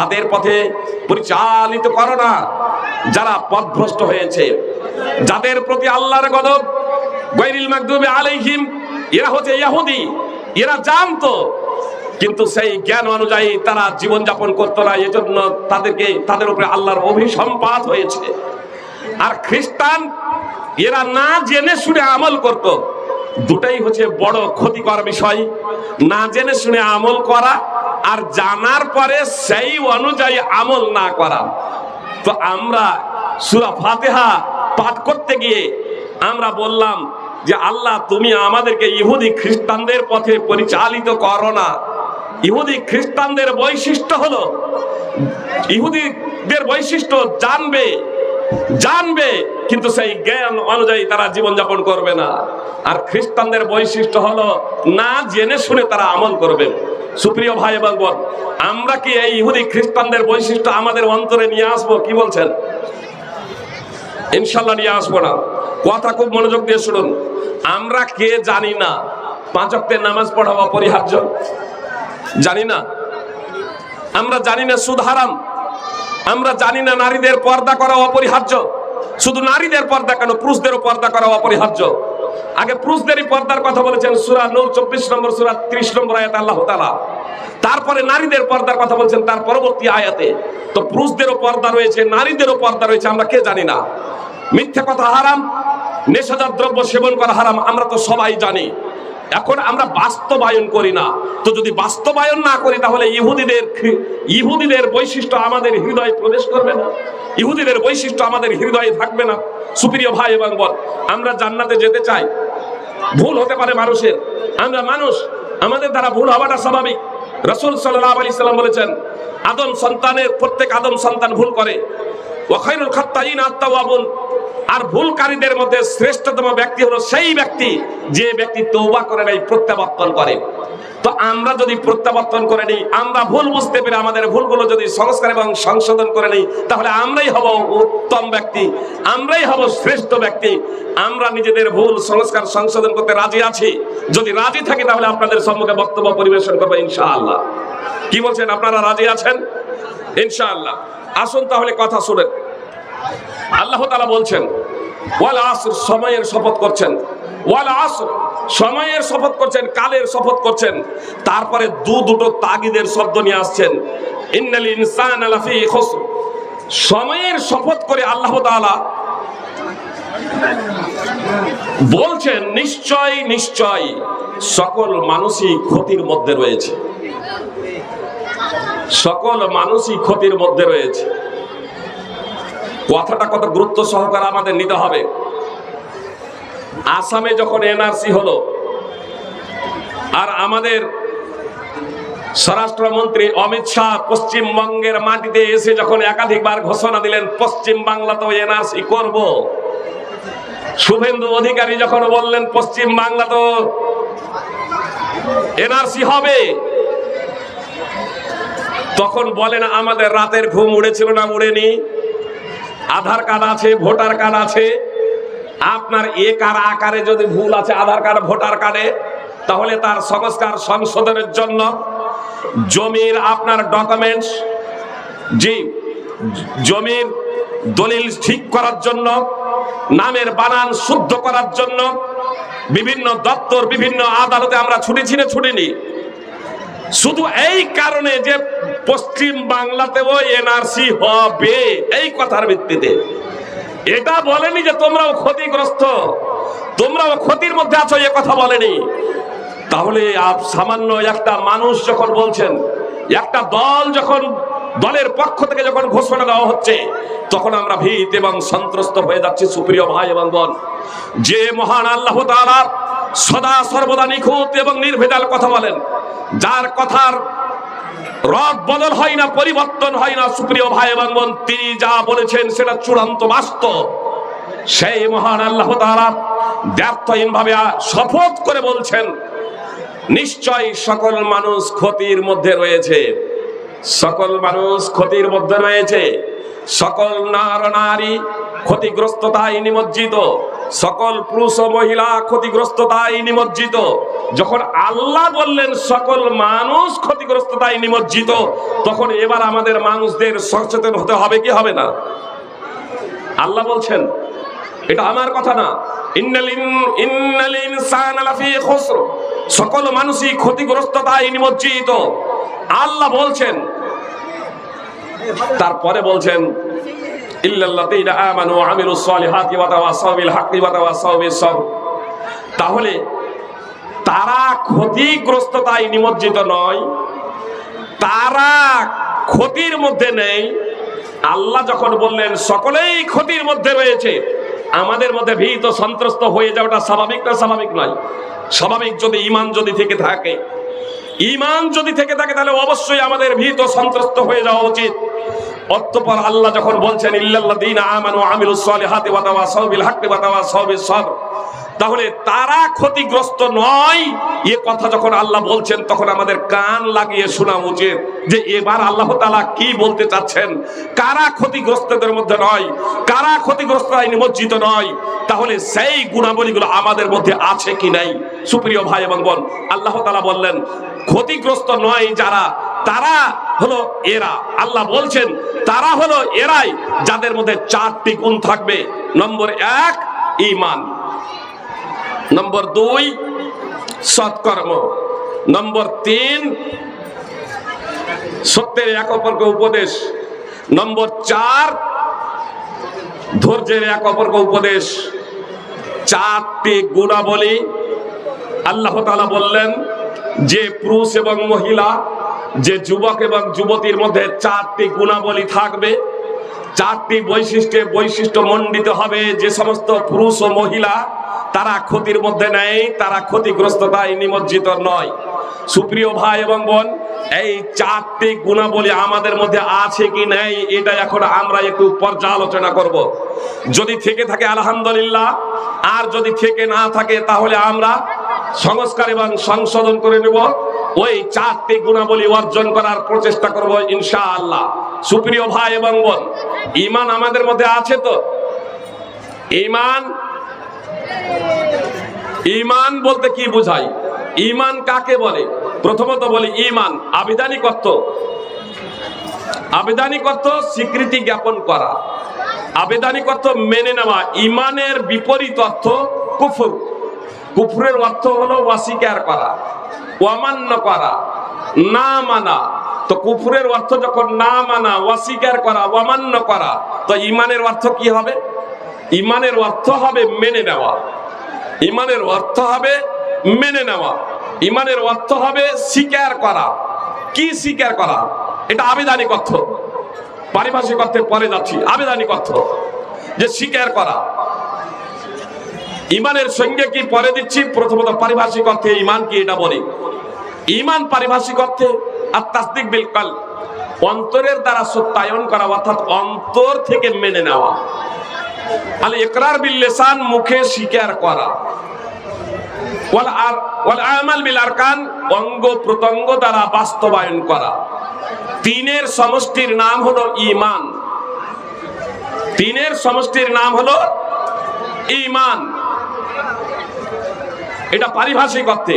তাদের পথে পরিচালিত করো না। যারা পথভ্রষ্ট হয়েছে, যাদের প্রতি আল্লাহর গদব, গৈরিল মাকদুবে আলাইহিম, এরা হচ্ছে ইহুদি, এরা জানতো, কিন্তু সেই জ্ঞান অনুযায়ী তারা জীবন যাপন করতো না। এজন্য তাদেরকে, তাদের উপরে আল্লাহর অভিসম্পাত হয়েছে। আর খ্রিস্টান, এরা না জেনে শুনে আমল করত। দুটাই হচ্ছে বড় ক্ষতিকর বিষয়। না জেনে শুনে আমল করা আর জানার পরে সেই অনুযায়ী আমল না করা। তো আমরা সুরা ফাতেহা পাঠ করতে গিয়ে আমরা বললাম যে, আল্লাহ, তুমি আমাদেরকে ইহুদি খ্রিস্টানদের পথে পরিচালিত করো না। ইহুদি খ্রিস্টানদের বৈশিষ্ট্য হলো, ইহুদিদের বৈশিষ্ট্য জানবে জানবে, কিন্তু সেই জ্ঞান অনুযায়ী তারা জীবনযাপন করবে না। আর খ্রিস্টানদের বৈশিষ্ট্য হলো, না জেনে শুনে তারা আমল করবে। সুপ্রিয় ভাই এবং আমরা কি এই ইহুদি খ্রিস্টানদের বৈশিষ্ট্য আমাদের অন্তরে নিয়ে আসব? কি বলছেন? ইনশাল্লাহ নিয়ে আসব না। কথা খুব মনোযোগ দিয়ে শুনুন। আমরা কে জানি না। পাঁচ অক্টের নামাজ পড়া অপরিহার্য। জানি না। আমরা জানি না সুদ হারাম। আমরা জানি না নারীদের পর্দা করা অপরিহার্য। শুধু নারীদের পর্দা কেন? পুরুষদেরও পর্দা করা অপরিহার্য। আগে পুরুষদেরই পর্দার কথা বলেছেন, সুরা নূর, চব্বিশ নম্বর সুরা, ত্রিশ নম্বর আয়াত আল্লাহ তালা তারপরে নারীদের পর্দার কথা বলছেন তার পরবর্তী আয়াতে। তো পুরুষদেরও পর্দা রয়েছে, নারীদেরও পর্দা রয়েছে, আমরা কে জানি না। মিথ্যা কথা হারাম, নেশাজাত দ্রব্য সেবন করা হারাম, আমরা তো সবাই জানি। এখন আমরা বাস্তবায়ন করি না। তো যদি বাস্তবায়ন না করি, তাহলে ইহুদিদের ইহুদিদের বৈশিষ্ট্য আমাদের হৃদয়ে প্রবেশ করবে না। ইহুদিদের বৈশিষ্ট্য আমাদের হৃদয়ে থাকবে না। সুপ্রিয় ভাই এবং বল আমরা জান্নাতে যেতে চাই। ভুল হতে পারে মানুষের। আমরা মানুষ, আমাদের দ্বারা ভুল হওয়াটা স্বাভাবিক। রসুল সাল্লাহ আলি সাল্লাম বলেছেন, আদম সন্তানের, প্রত্যেক আদম সন্তান ভুল করে। ওয়াখাইরুল খাত্তাইন আত্মাওয়াবুন আর ভুলকারীদের মধ্যে শ্রেষ্ঠতম ব্যক্তি হলো সেই ব্যক্তি যে ব্যক্তি তৌবা করে নাই, প্রত্যাবর্তন করে। তো আমরা যদি প্রত্যাবর্তন করে নিই, আমরা ভুল বুঝতে পেরে আমাদের ভুলগুলো যদি সংস্কার এবং সংশোধন করে নিই, তাহলে আমরাই হব উত্তম ব্যক্তি, আমরাই হব শ্রেষ্ঠ ব্যক্তি। আমরা নিজেদের ভুল সংস্কার, সংশোধন করতে রাজি আছি। যদি রাজি থাকি, তাহলে আপনাদের সম্মুখে বক্তব্য পরিবেশন করব ইনশাআল্লাহ। কি বলছেন, আপনারা রাজি আছেন? ইনশাআল্লাহ। আসুন তাহলে কথা শুনেন। আল্লাহ তালা বলছেন ওয়াল আসর সময়ের শপথ করছেন। ওয়াল আসর সময়ের শপথ করছেন, কালের শপথ করছেন। তারপরে দু দুটো তাগিদের শব্দ নিয়ে আসছেন। ইন্নাল ইনসান লাফি খুসর। সময়ের শপথ করে আল্লাহ তাআলা বলছেন, নিশ্চয় নিশ্চয়, সকল মানুষই ক্ষতির মধ্যে রয়েছে। সকল মানুষই ক্ষতির মধ্যে রয়েছে। কথাটা কত গুরুত্ব সহকারে আমাদের নিতে হবে। আসামে যখন এনআরসি হলো, আর আমাদের স্বরাষ্ট্রমন্ত্রী অমিত শাহ পশ্চিমবঙ্গের মাটিতে এসে যখন একাধিকবার ঘোষণা দিলেন, পশ্চিম বাংলাতেও এনআরসি করব। শুভেন্দু অধিকারী যখন বললেন, পশ্চিম বাংলা তো এনআরসি হবে, তখন বলেন, আমাদের রাতের ঘুম উড়েছিল না উড়েনি। আধার কার্ড আছে, ভোটার কার্ড আছে। আপনার এ কার আকারে যদি ভুল আছে আধার কার্ড, ভোটার কার্ডে, তাহলে তার সংস্কার সংশোধনের জন্য জমির আপনার ডকুমেন্টস জি, জমির দলিল ঠিক করার জন্য, নামের বানান শুদ্ধ করার জন্য, বিভিন্ন দপ্তর, বিভিন্ন আদালতে আমরা ছুটেছি না ছুটিনি। শুধু এই কারণে যে পশ্চিম বাংলাতেও এনআরসি হবে। এই কথার ভিত্তিতে। এটা বলেনি যে তোমরাও ক্ষতিগ্রস্ত। তোমরাও ক্ষতির মধ্যে আছো, এ কথা বলেনি। তাহলে সামান্য একটা মানুষ যখন বলছেন, একটা দল যখন দলের পক্ষ থেকে যখন ঘোষণা দেওয়া হচ্ছে, তখন আমরা ভীত এবং সন্ত্রস্ত হয়ে যাচ্ছি, সুপ্রিয় ভাই এবং বোন। যে মহান আল্লাহ সদা সর্বদা নিখুঁত এবং নির্ভেজাল কথা বলেন। যার কথার রদ বদল হয় না, পরিবর্তন হয় না। সুপ্রিয় ভাই এবং বোন, তিনি যা বলেছেন সেটা চূড়ান্ত বাস্তব। সেই মহান আল্লাহ তাআলা ব্যর্থহীন ভাবে শপথ করে বলছেন, নিশ্চয় সকল মানুষ ক্ষতির মধ্যে রয়েছে। সকল মানুষ ক্ষতির মধ্যে রয়েছে। সকল নার নারী ক্ষতিগ্রস্ততায় নিমজ্জিত। সকল পুরুষ ও মহিলা ক্ষতিগ্রস্ততায় নিমজ্জিত। যখন আল্লাহ বললেন, সকল মানুষ ক্ষতিগ্রস্ততায় নিমজ্জিত তখন এবার আমাদের মানুষদের সচেতন হতে হবে কি হবে না? আল্লাহ বলছেন, এটা আমার কথা না। সকল মানুষই ক্ষতিগ্রস্ততায় নিমজ্জিত। আল্লাহ বলছেন, তারপরে বলছেন ওয়া তাহলে তারা ক্ষতিগ্রস্ততায় নিমজ্জিত নয়, তারা ক্ষতির মধ্যে নেই। আল্লাহ যখন বললেন, সকলেই ক্ষতির মধ্যে রয়েছে, আমাদের মধ্যে ভীত সন্ত্রস্ত হয়ে যাওয়াটা স্বাভাবিক না স্বাভাবিক নয়? স্বাভাবিক যদি ইমান যদি থেকে থাকে ইমান যদি থেকে থাকে, তাহলে অবশ্যই আমাদের ভীত সন্ত্রস্ত হয়ে যাওয়া উচিত। অতঃপর আল্লাহ যখন বলছেন, ইল্লাল্লাযীনা আমানু আমিলুস সালিহাতি ওয়া তাওয়াসাউ বিল হাক্কি ওয়া তাওয়াসাউ বিস সবর। তাহলে তারা ক্ষতিগ্রস্ত নয়, এ কথা যখন আল্লাহ বলছেন, তখন আমাদের কান লাগিয়ে শোনা উচিত যে এবার আল্লাহ তাআলা কি বলতে চাচ্ছেন। কারা ক্ষতিগ্রস্তদের মধ্যে নয়, কারা ক্ষতিগ্রস্ত নিমজ্জিত নয়, তাহলে সেই গুণাবলীগুলো আমাদের মধ্যে আছে কি নাই? সুপ্রিয় ভাই এবং বোন, আল্লাহ তাআলা বললেন ক্ষতিগ্রস্ত নয় যারা, তারা হলো এরা। আল্লাহ বলছেন, তারা হলো এরাই যাদের মধ্যে চারটি গুণ থাকবে। নম্বর এক ইমান নম্বর দুই, সৎকর্ম। নম্বর তিন, সত্যের এক অপরকে উপদেশ। নম্বর চার, ধৈর্যের এক অপরকে উপদেশ। চারটি গুণাবলী আল্লাহ তালা বললেন যে পুরুষ এবং মহিলা, যে যুবক এবং যুবতীর মধ্যে চারটি গুণাবলী থাকবে। চারটি বৈশিষ্ট্যে বৈশিষ্ট্য মণ্ডিত হবে। যে সমস্ত পুরুষ ও মহিলা তারা ক্ষতির মধ্যে নেই, তারা ক্ষতিগ্রস্ততায় নিমজ্জিত নয়। সুপ্রিয় ভাই এবং বোন, এই চারটি গুণাবলী আমাদের মধ্যে আছে কি নেই, এটা এখন আমরা একটু পর্যালোচনা করব। যদি থেকে থাকে আলহামদুলিল্লাহ, আর যদি থেকে না থাকে তাহলে আমরা সংস্কার এবং সংশোধন করে নেব। ওই চারটি গুণাবলী অর্জন করার প্রচেষ্টা করব ইনশাআল্লাহ। সুপ্রিয় ভাই এবং বোন ইমান আমাদের মধ্যে আছে তো? ইমান ইমান বলতে কি বোঝায় ইমান কাকে বলে? প্রথমত বলি ইমান আবিধানিক অর্থ। আবেদানিক অর্থ স্বীকৃতি জ্ঞাপন করা। আবেদানিক অর্থ মেনে নেওয়া। ইমানের বিপরীত অর্থ কুফুর। কুফুরের অর্থ হলো অস্বীকার করা অমান্য করা, না মানা। তো কুফুরের অর্থ যখন না মানা অস্বীকার করা অমান্য করা, তো ইমানের অর্থ কি হবে? ইমানের অর্থ হবে মেনে নেওয়া। ইমানের অর্থ হবে মেনে নেওয়া। ইমানের অর্থ হবে স্বীকার করা। কি স্বীকার করা? এটা আবেদানিক অর্থ। পারিভাষিক অর্থে পরে যাচ্ছি। আবেদানিক অর্থ। যে স্বীকার করা। ইমানের সঙ্গে কি পরে দিচ্ছি? প্রথমত পারিভাষিক অর্থে ইমান কি এটা বলি। ইমান পারিভাষিক অর্থে আর তাসদিক বিল কাল অন্তরের দ্বারা সত্যায়ন করা, অর্থাৎ অন্তর থেকে মেনে নেওয়া। আল ইকরার বিল লিসান, মুখে স্বীকার করা। ওয়াল আর, ওয়াল আমাল বিল আরকান, অঙ্গ প্রত্যঙ্গ দ্বারা বাস্তবায়ন করা। তিনের সমষ্টির নাম হলো ঈমান। তিনের সমষ্টির নাম হলো ঈমান। এটা পারিভাষিক অর্থে।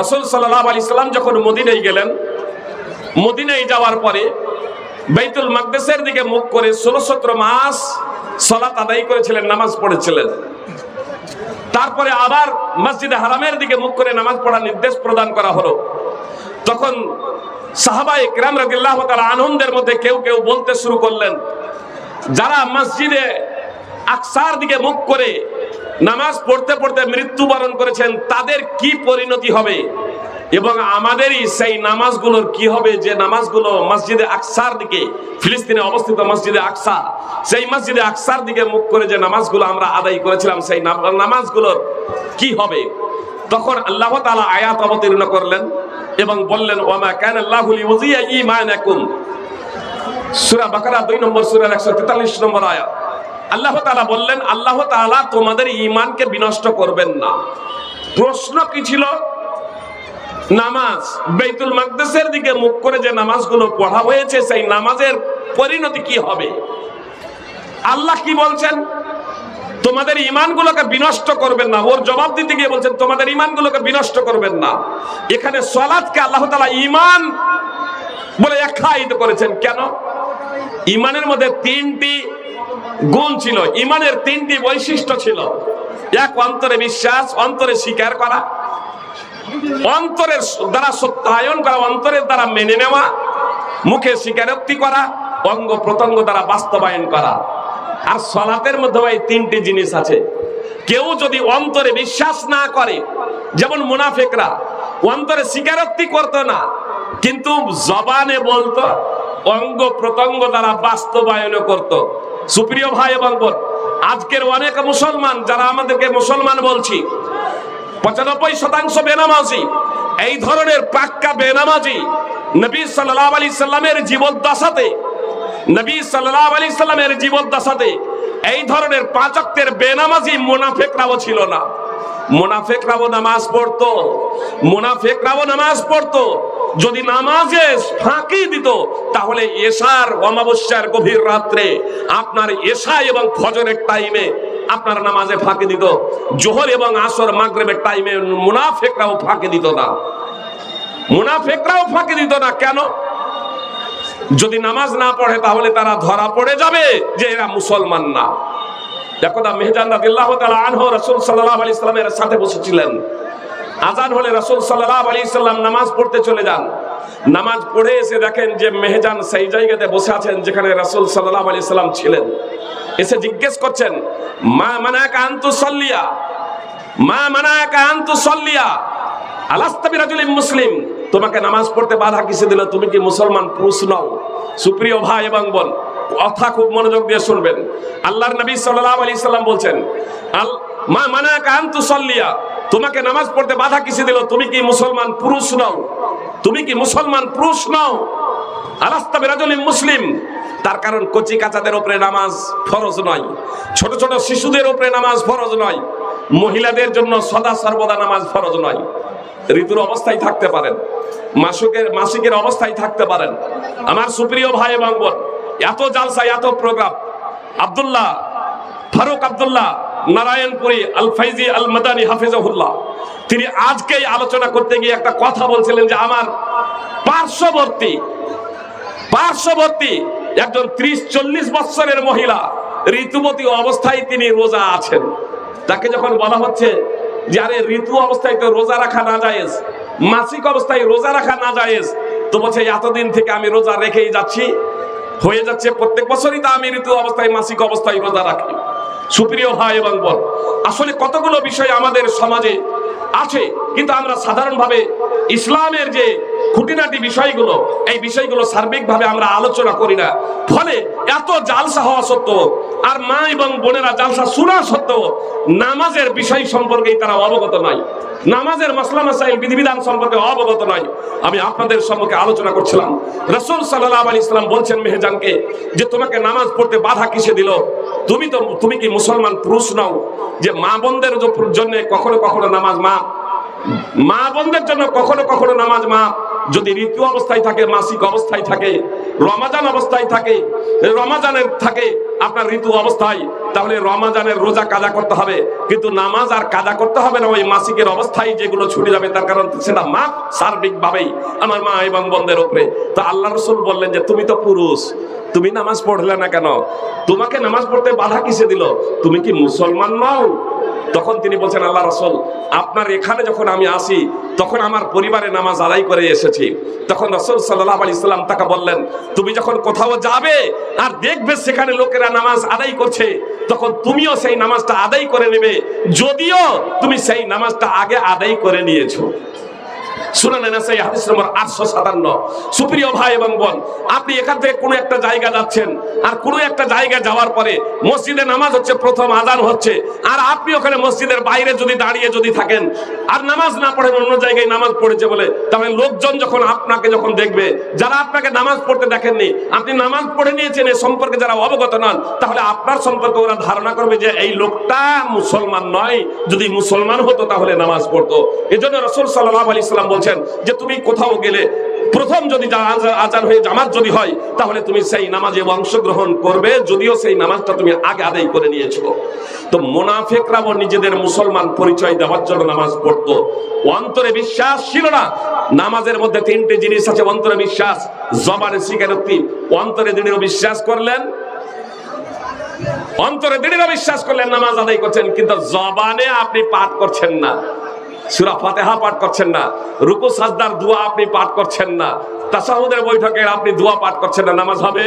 রসুল সাল্লাহ আলি সাল্লাম যখন মদিনায় গেলেন, মদিনায় যাওয়ার পরে বেতুল মাকদেসের দিকে মুখ করে ষোলো সতেরো মাস সলাত আদায় করেছিলেন, নামাজ পড়েছিলেন। তারপরে আবার মসজিদে হারামের দিকে মুখ করে নামাজ পড়ার নির্দেশ প্রদান করা হলো। তখন সাহাবা ইকরাম রাদিল্লাহ তাআলা আনন্দের মধ্যে কেউ কেউ বলতে শুরু করলেন, যারা মসজিদে আকসার দিকে মুখ করে নামাজ পড়তে পড়তে মৃত্যুবরণ করেছেন, তাদের কি পরিণতি হবে? এবং আমাদেরই সেই নামাজগুলোর কি হবে? যে নামাজগুলো মসজিদে আকসার দিকে, ফিলিস্তিনে অবস্থিত মসজিদে আকসা সেই মসজিদে আকসার দিকে মুখ করে যে নামাজগুলো আমরা আদায় করেছিলাম, সেই নাম- নামাজগুলোর কি হবে? তখন আল্লাহ তালা আয়াত অবতীর্ণ করলেন এবং বললেন ওমা কান আল্লাহু ঈমানাকুম। সূরা বাকারা দুই নম্বর, সুরার একশো তেতাল্লিশ নম্বর আয়াত। আল্লাহ তালা বললেন, আল্লাহ তাআলা তোমাদের ঈমানকে বিনষ্ট করবেন না। প্রশ্ন কি ছিল? নামাজ বেতুল মাকদেসের দিকে মুখ করে যে নামাজগুলো পড়া হয়েছে, সেই নামাজের পরিণতি কি হবে? আল্লাহ কি বলছেন? তোমাদের ইমানগুলোকে বিনষ্ট করবেন না। ওর জবাব দিতে গিয়ে বলছেন, তোমাদের ইমানগুলোকে বিনষ্ট করবেন না। এখানে সলাৎকে আল্লাহ তালা ইমান বলে আখ্যায়িত করেছেন। কেন? ইমানের মধ্যে তিনটি গুণ ছিল, ইমানের তিনটি বৈশিষ্ট্য ছিল। এক, অন্তরে বিশ্বাস, অন্তরে স্বীকার করা। অন্তরের দ্বারা সত্যায়ন করা, অন্তরের দ্বারা মেনে নেওয়া। মুখে স্বীকারোক্তি করা, অঙ্গ প্রত্যঙ্গ দ্বারা বাস্তবায়ন করা। আর সলাতের মধ্যে এই তিনটি জিনিস আছে। কেউ যদি অন্তরে বিশ্বাস না করে, যেমন মুনাফেকরা, অন্তরে স্বীকারোক্তি করতো না, কিন্তু জবানে বলতো, অঙ্গ প্রত্যঙ্গ দ্বারা বাস্তবায়ন করত। সুপ্রিয় ভাই এবং বোন, আজকের অনেক মুসলমান যারা আমাদেরকে মুসলমান বলছি, পঁচানব্বই শতাংশ বেনামাজি, এই ধরনের পাক্কা বেনামাজি নবী সাল্লাহ আলী সাল্লামের জীবদ্দশাতে, নবী সাল্লাহ আলী সাল্লামের জীবদ্দশাতে এই ধরনের পাঁচকের বেনামাজি মুনাফেকরাও ছিল না। মুনাফেকরাও নামাজ পড়তো, মুনাফেকরাও নামাজ পড়তো যদি নামাজে ফাঁকি দিত, তাহলে এশার অমাবস্যার গভীর রাত্রে আপনার এশা এবং ফজরের টাইমে আপনার নামাজে ফাঁকি দিত। জোহর এবং আসর মাগরেবের টাইমে মুনাফেকরাও ফাঁকি দিত না। মুনাফেকরাও ফাঁকি দিত না। কেন? যদি নামাজ না পড়ে, তাহলে তারা ধরা পড়ে যাবে যে এরা মুসলমান না। একদা মেহজান রাদিল্লাহ তাআলা আনহু রাসূল সাল্লাল্লাহু আলাইহি সাথে বসেছিলেন। আজান হলে রাসূল সাল্লাল্লাহু আলাইহি সাল্লাম নামাজ পড়তে চলে যান। নামাজ পড়ে এসে দেখেন যে মেহজান সেই জায়গাতে বসে আছেন যেখানে রাসূল সাল্লাহ আলাইহি সাল্লাম ছিলেন। এসে জিজ্ঞেস করছেন, মা মানাকা আনতু সাল্লিয়া মা মানাকা আনতু সাল্লিয়া আলাস্তাবি রাজুলিন মুসলিম। তোমাকে নামাজ পড়তে বাধা কিসে দিল? তুমি কি মুসলমান, পুরুষ নও? সুপ্রিয় ভাই এবং বোন, কথা খুব মনোযোগ দিয়ে শুনবেন। আল্লাহর নবী সাল্লাল্লাহু আলাইহি সাল্লাম বলছেন, আল, মা মানাকা আনতু সাল্লিয়া তোমাকে নামাজ পড়তে বাধা কিসে দিল? তুমি কি মুসলমান পুরুষ নও? তুমি কি মুসলমান পুরুষ নও? মুসলিম। তার কারণ কচি কাচাদের উপরে নামাজ ফরজ নয়। ছোট ছোট শিশুদের উপরে নামাজ ফরজ নয়। মহিলাদের জন্য সদা সর্বদা নামাজ ফরজ নয়। ঋতুর অবস্থায় থাকতে পারেন। মাসুকের মাসিকের অবস্থায় থাকতে পারেন। আমার সুপ্রিয় ভাই এবং বোন, এত জালসা, এত প্রোগ্রাম। আব্দুল্লাহ, ফারুক আব্দুল্লাহ নারায়ণপুরি আল ফাইজি আল মাদানী হাফিজাহুল্লাহ। তিনি আজকেই আলোচনা করতে গিয়ে একটা কথা বলছিলেন যে আমার পার্শ্ববর্তী পার্শ্ববর্তী একজন ত্রিশ চল্লিশ বৎসরের মহিলা ঋতুবতী অবস্থায় তিনি রোজা আছেন। তাকে যখন বলা হচ্ছে যে, আরে, ঋতু অবস্থায় তো রোজা রাখা না জায়েজ, মাসিক অবস্থায় রোজা রাখা না জায়েজ, তো বলছে, এতদিন থেকে আমি রোজা রেখেই যাচ্ছি, হয়ে যাচ্ছে প্রত্যেক বছরই তো আমি ঋতু অবস্থায়, মাসিক অবস্থায় রোজা রাখি। সুপ্রিয় ভাই এবং বল আসলে কতগুলো বিষয় আমাদের সমাজে আছে, কিন্তু আমরা সাধারণভাবে ইসলামের যে খুঁটিনাটি বিষয়গুলো, এই বিষয়গুলো সার্বিকভাবে আমরা আলোচনা করি না। ফলে এত জালসা হওয়া সত্ত্বেও আর মা এবং বোনেরা জালসা শোনা সত্ত্বেও নামাজের বিষয় সম্পর্কে তারা অবগত নাই নামাজের মাসলা মাসাইল বিধিবিধান সম্পর্কে অবগত নয়। আমি আপনাদের সম্পর্কে আলোচনা করছিলাম। রসুল সাল্লাহ আলী ইসলাম বলছেন মেহেজানকে যে তোমাকে নামাজ পড়তে বাধা কিসে দিল? তুমি তো, তুমি কি মুসলমান পুরুষ নও? যে মা বোনদের জন্য কখনো কখনো নামাজ মা। মা বোনদের জন্য কখনো কখনো নামাজ মা। যদি ঋতু অবস্থায় থাকে, মাসিক অবস্থায় থাকে, রমাজান অবস্থায় থাকে, রমাজানের থাকে আপনার ঋতু অবস্থায়, তাহলে রমাজানের রোজা কাজা করতে হবে। কিন্তু নামাজ আর কাজা করতে হবে না, ওই মাসিকের অবস্থায় যেগুলো ছুটে যাবে, তার কারণ সেটা মা সার্বিকভাবেই আমার মা এবং বন্ধের উপরে। তো আল্লাহ রসুল বললেন যে, তুমি তো পুরুষ, তুমি নামাজ পড়লে না কেন? তোমাকে নামাজ পড়তে বাধা কিসে দিল? তুমি কি মুসলমান নও? তখন তিনি বলছেন, আল্লাহ রসল, আপনার এখানে যখন আমি আসি, তখন আমার পরিবারে নামাজ আদায় করে এসেছি। তখন রসল সাল্লাহ আলি ইসলাম তাকে বললেন, তুমি যখন কোথাও যাবে আর দেখবে সেখানে লোকেরা নামাজ আদায় করছে, তখন তুমিও সেই নামাজটা আদায় করে নেবে, যদিও তুমি সেই নামাজটা আগে আদায় করে নিয়েছো। মসজিদের বাইরে যদি দাঁড়িয়ে যদি থাকেন, আর নামাজ না পড়েন অন্য জায়গায় নামাজ পড়েছে বলে, তাহলে লোকজন যখন আপনাকে যখন দেখবে, যারা আপনাকে নামাজ পড়তে দেখেননি, আপনি নামাজ পড়ে নিয়েছেন এ সম্পর্কে যারা অবগত নন, তাহলে আপনার সম্পর্কে ওরা ধারণা করবে যে এই লোকটা মুসলমান নয়, যদি মুসলমান হতো তাহলে নামাজ পড়তো। এজন্য রসুল সাল্লাহ সাল্লাম বলছেন যে তুমি কোথাও গেলে প্রথম যদি আজান হয়ে জামাত যদি হয়, তাহলে তুমি সেই নামাজে অংশগ্রহণ করবে, যদিও সেই নামাজটা তুমি আগে আদায় করে নিয়েছো। তো মোনাফেকরাও নিজেদের মুসলমান পরিচয় দেওয়ার জন্য নামাজ পড়তো। অন্তরে বিশ্বাস ছিল না। নামাজের মধ্যে তিনটে জিনিস আছে, অন্তরে বিশ্বাস, জবানে স্বীকারোক্তি। অন্তরে দৃঢ় বিশ্বাস করলেন। অন্তরে দৃঢ় বিশ্বাস করলেন, নামাজ আদায় করছেন, কিন্তু জবানে আপনি পাঠ করছেন না। সুরা ফাতেহা পাঠ করছেন না। রুকু, সাজদার দোয়া আপনি পাঠ করছেন না। তাসাহুদের বৈঠকে আপনি দোয়া পাঠ করছেন না। নামাজ হবে?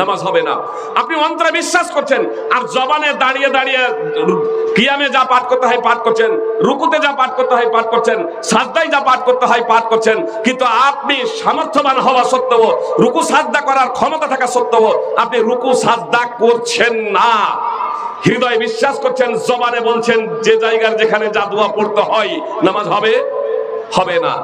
নামাজ হবে না। আপনি অন্তরে বিশ্বাস করছেন, আর জবানে দাঁড়িয়ে দাঁড়িয়ে কিয়ামে যা পাঠ করতে হয় পাঠ করছেন, রুকুতে যা পাঠ করতে হয় পাঠ করছেন, সাজদায় যা পাঠ করতে হয় পাঠ করছেন, কিন্তু আপনি সামর্থ্যবান হওয়া সত্ত্বেও, রুকু, সাজদা করার ক্ষমতা থাকা সত্ত্বেও, আপনি রুকু, সাজদা করছেন না। হৃদয়ে বিশ্বাস করছেন, জবানে বলছেন, যে জায়গার যেখানে জাদুয়া পড়তে হয়, নামাজ হবে? হবে না।